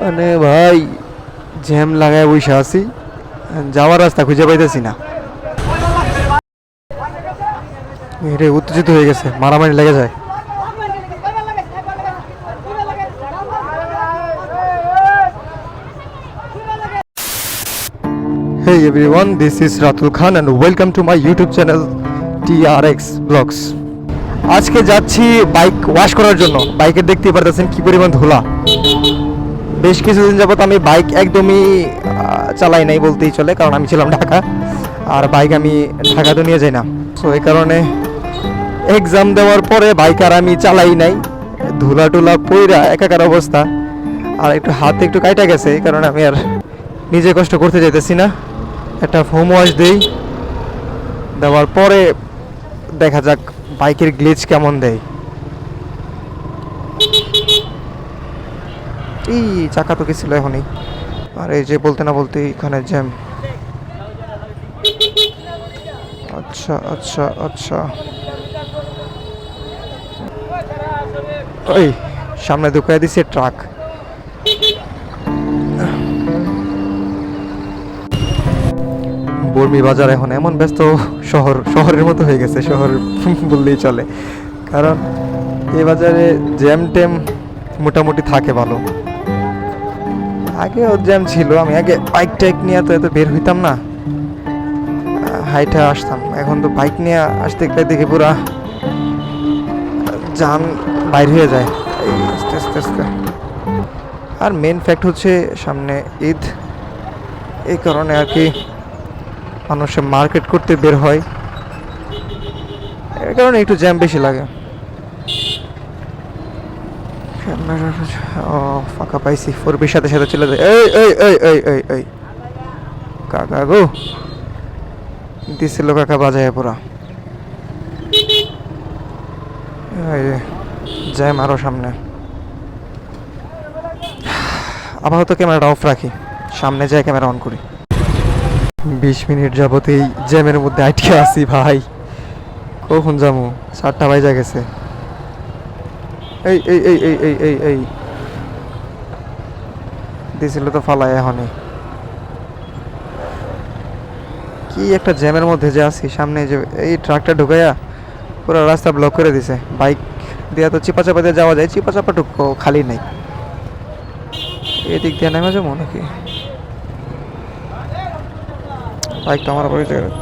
মানে ভাই জ্যাম লাগায় বসে আছি। যাওয়ার রাস্তা খুঁজে পাইতেছি না। রে উত্তেজিত হয়ে গেছে মারামারি লেগে যায়। Hey everyone, this is Ratul Khan and welcome to my YouTube channel TRX Vlogs. আজকে যাচ্ছি বাইক ওয়াশ করার জন্য। বাইকের দেখতেই পারতেছেন কি পরিমাণ ধুলা। বেশ কিছুদিন যাবত আমি বাইক একদমই চালাই নাই বলতেই চলে, কারণ আমি ছিলাম ঢাকা। আর বাইক আমি ঢাকা তো নিয়ে যাই না। সো এই কারণে এক্সাম দেওয়ার পরে বাইক আর আমি চালাই নাই। ধুলা টুলা পইরা একাকার অবস্থা। আর একটু হাত একটু কাইটা গেছে, এই কারণে আমি আর নিজে কষ্ট করতে যেতেছি না। একটা ফোম ওয়াশ দিই। দেওয়ার পরে দেখা যাক বাইকের গ্লিচ কেমন দেয়। এই চাকা তো গেছিল এখনই। আর এই যে বলতে না বলতে এখানে জ্যাম। আচ্ছা আচ্ছা আচ্ছা। ওই সামনে ঢুকাই দিছে ট্রাক। বর্মি বাজার এখন এমন ব্যস্ত শহর, শহরের মতো হয়ে গেছে, শহর বললেই চলে। কারণ এই বাজারে জ্যাম ট্যাম মোটামুটি থাকে ভালো। আগেও জ্যাম ছিল, আমি আগে বাইক টাইক নিয়ে তো এত বের হইতাম না। হাইটে আসতাম। এখন তো বাইক নিয়ে আসতে গেলে দেখি পুরা যান বাইর হয়ে যায়। আস্তে আস্তে আস্তে। আর মেন ফ্যাক্ট হচ্ছে সামনে ঈদ। এই কারণে আর কি মানুষ মার্কেট করতে বের হয়। এর কারণে একটু জ্যাম বেশি লাগে। ও ফাঁকা পাইছি। ফোরবির সাথে সাথে চলে যায়। এই এই এই এই এই এই। কাকা গো। দিছিল কাকা বাজায় পুরা এই যে, জ্যাম আরও সামনে। আপাতত ক্যামেরাটা অফ রাখি। সামনে যাই ক্যামেরা অন করি। বিশ মিনিট যাবত এই জ্যামের মধ্যে আটকে আছি ভাই। কখন যাব? চারটা বাজা গেছে। এই এই এই এই এই এই এই। দিছিল তো ফালাই এখনই। কি একটা জ্যামের মধ্যে যে আছি, সামনে যে এই ট্রাকটা ঢুকাইয়া পুরো রাস্তা ব্লক করে দিছে। বাইক দিয়া তো চিপা চাপা দিয়ে যাওয়া যায়, চিপা চাপা টুকু খালি নেই। এদিক দিয়ে নেমে যাব নাকি? বাইকটা আমার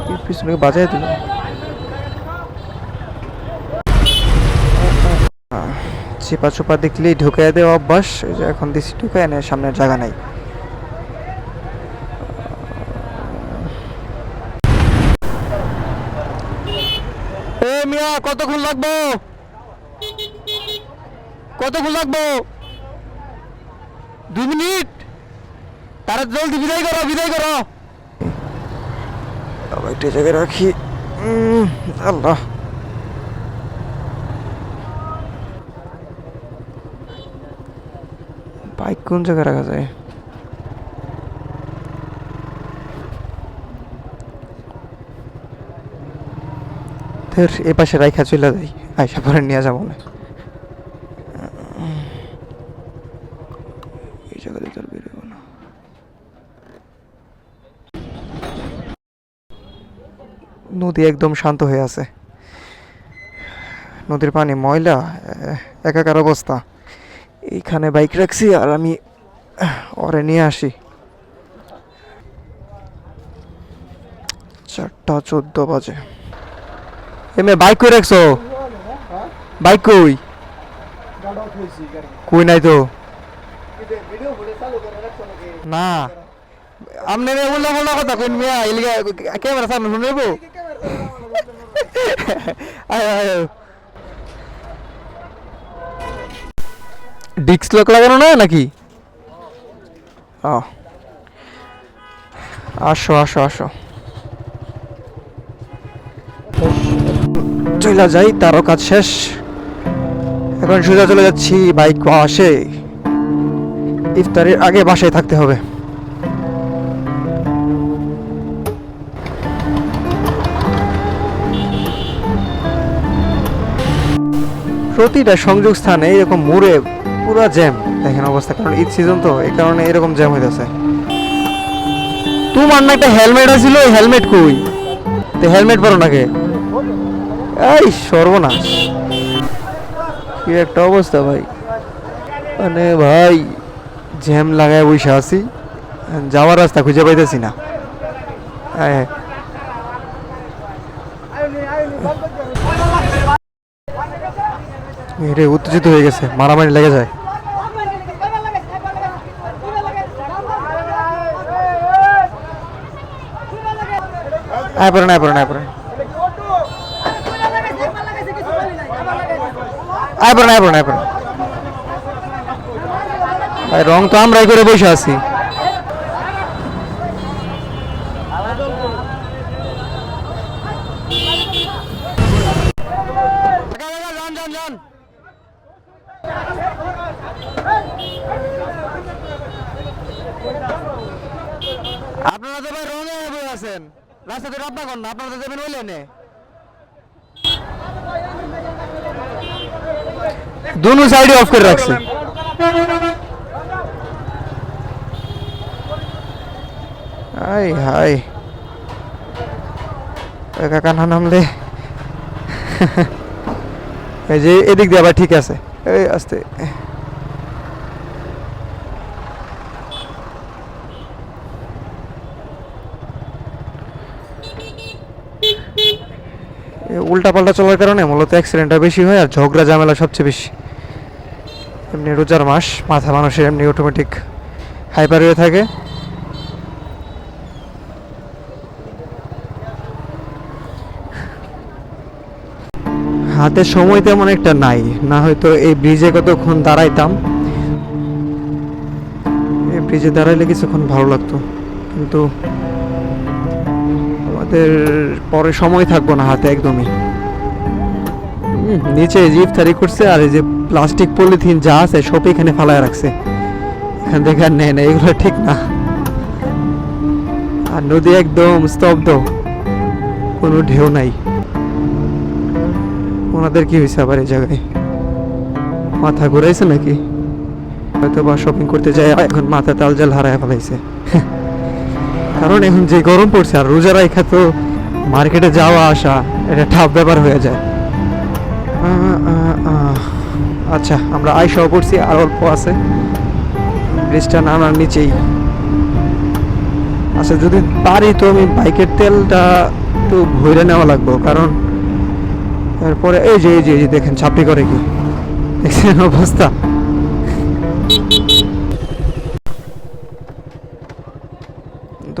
কি পিছনে বাজায় দিল? চিপা চোপা দেখলেই ঢুকাই দেওয়া অভ্যাস। এখন দিছি ঢুকায় নেয় সামনের জায়গা নাই। মিয়া, কতক্ষণ লাগবো? কতক্ষণ লাগবো? দুই মিনিট? তারা জলদি বিদায় করো বিদায় করো। আবার জায়গায় রাখি। আল্লাহ। বাইক কোন জায়গায় রাখা যায়? ধর, এ পাশে রাইখা চলে যাই। আইসা পরে নিয়ে যাব না। নদী একদম শান্ত হয়ে আছে। নদীর পানি ময়লা একাকার অবস্থা। এইখানে বাইক রাখছি আর আমি, ওরে নিয়ে আসি। চারটা চোদ্দ বাজে। এমে বাইক কই রাখছো? বাইক কই? কই নাই তো? না। আমনে রে উল্লা উল্লা কথা কইন মিয়া ইলিগা ক্যামেরা সামনে নেব? আয় আয়। ডিস্ক লক লাগানো না নাকি? ও। আসো আসো আসো। চলে যাই, তারও কাজ শেষ। এখন সোজা চলে যাচ্ছি, বাইক আসে। ইফতারের আগে বাসায় থাকতে হবে। প্রতিটা সংযোগ স্থানে এরকম মোড়ে পুরো জ্যাম। দেখেন অবস্থা, কারণ ঈদ সিজন তো, এই কারণে এরকম জ্যাম হয়ে হইতেছে। তোমার না একটা হেলমেট আছিল হেলমেট কই? তো হেলমেট পরো নাকি এই সর্বনাশ। কি একটা অবস্থা ভাই। মানে ভাই, জ্যাম লাগায় বসে আছি। যাওয়ার রাস্তা খুঁজে পাইতেছি না। হ্যাঁ উত্তেজিত হয়ে গেছে, মারামারি লেগে যায়। আয় পড়েন আয় পড়েন আয় পড়েন। আয় পড়েন আয় পড়েন ভাই, রং তো আমরাই করে বসে আছি। আপনারা তো ভাই রঙে বই আছেন রাস্তাতে রপ্পা কর না, আপনারা তো ওই লেনে দুনো সাইডে অফ করে রাখছি। Hi hi. কাকা না নামলে? এই যে এদিক দিয়ে আবার ঠিক আছে। এই আস্তে। উল্টা পাল্টা চলার কারণে মূলত অ্যাক্সিডেন্টটা বেশি হয় আর ঝগড়া ঝামেলা সবচেয়ে বেশি। এমনি রোজার মাস, মাথা মানুষের এমনি অটোমেটিক হাইপার হয়ে থাকে। হাতে সময় তেমন একটা নাই, না হয়তো এই ব্রিজে কতক্ষণ দাঁড়াইতাম। এই ব্রিজে দাঁড়াইলে কিছুক্ষণ ভালো লাগতো। কিন্তু আমাদের পরে সময় থাকব না হাতে, একদমই। নিচে জিপ থারি করছে আর এই যে প্লাস্টিক, পলিথিন যা আছে সব এখানে ফালায় রাখছে। এখান থেকে আর নেয় না, এগুলো ঠিক না। আর নদী একদম স্তব্ধ। কোনো ঢেউ নাই। ওনাদের কি হয়েছে আবার এই জায়গায়? মাথা ঘুরাইছে নাকি? হয়তো বা শপিং করতে যায়, এখন মাথা তাল জাল হারায় ফেলাইছে। কারণ এখন যে গরম পড়ছে আর রোজা রাইখা তো মার্কেটে যাওয়া আসা, এটা ঠাপ ব্যাপার হয়ে যায়। আচ্ছা আমরা আইসাও পড়ছি, আর অল্প আছে। ব্রিজটা নামার নিচেই। আচ্ছা যদি পারি তো আমি বাইকের তেলটা একটু ভরে নেওয়া লাগবে, কারণ যে, এই যে এই যে দেখেন ছাপড়ি করে কি? দেখছেন অবস্থা?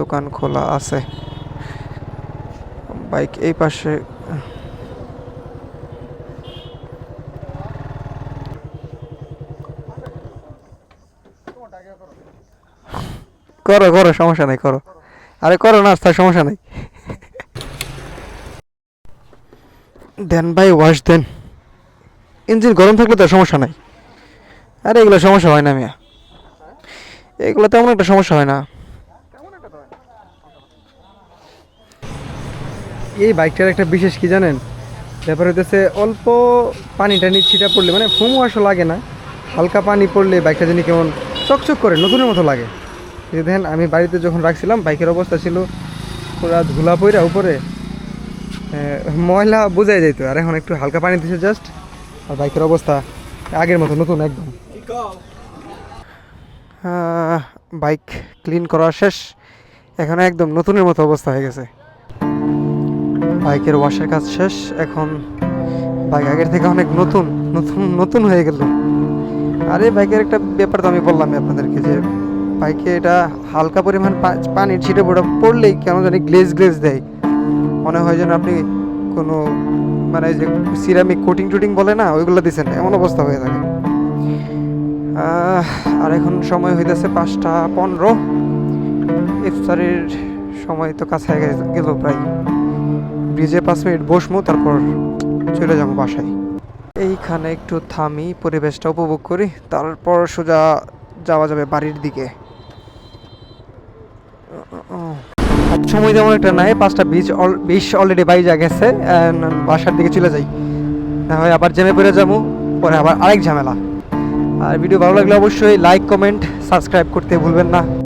দোকান খোলা আছে। বাইক এই পাশে। করো করো, সমস্যা নাই, করো। আরে করো না, তার সমস্যা নাই। দেন ভাই, ওয়াশ দেন। ইঞ্জিন গরম থাকলে তো সমস্যা নাই। আরে এগুলো সমস্যা হয় না মিয়া। এগুলো তেমন একটা সমস্যা হয় না। এই বাইকটার একটা বিশেষ কি জানেন? ব্যাপার হইতেছে, অল্প পানি টানি ছিটা পড়লে মানে ফুম আসো লাগে না। হালকা পানি পড়লে বাইকটা জানি কেমন চকচক করে, নতুনের মতো লাগে। দেখেন, আমি বাড়িতে যখন রাখছিলাম, বাইকের অবস্থা ছিল পুরা ধুলা পইরা উপরে। ময়লা বোঝাই যাইতো, আর এখন একটু হালকা পানি দিছে জাস্ট আর বাইকের অবস্থা আগের মতো, নতুন একদম। বাইক ক্লিন করা শেষ, এখন একদম নতুনের মতো অবস্থা হয়ে গেছে। বাইকের ওয়াশের কাজ শেষ। এখন বাইক আগের থেকে অনেক নতুন নতুন নতুন হয়ে গেল। আরে, বাইকের একটা ব্যাপার তো আমি বললাম আপনাদেরকে যে, বাইকে এটা হালকা পরিমাণ পা- পানির ছিটে পড়ে, পড়লেই কেন জানি গ্লেজ গ্লেজ দেয়। মনে হয় যেন আপনি কোনো মানে যে সিরামিক কোটিং টুটিং বলে না, ওইগুলো দিচ্ছেন এমন অবস্থা হয়ে থাকে। আর এখন সময় হইতেছে পাঁচটা পনেরো। ইফতারের সময় তো কাছে গেল প্রায়। ব্রিজে পাঁচ মিনিট বসমু, তারপর চলে যাব বাসায়। এইখানে একটু থামি, পরিবেশটা উপভোগ করি, তারপর সোজা যাওয়া যাবে বাড়ির দিকে। সময় যেমন একটা নাই, পাঁচটা বিচ বিশ অলরেডি বাইজা গেছে বাসার দিকে চলে যাই। না হয় আবার জেমে পড়ে যাব, পরে আবার আরেক ঝামেলা। আর ভিডিও ভালো লাগলে অবশ্যই লাইক কমেন্ট সাবস্ক্রাইব করতে ভুলবেন না।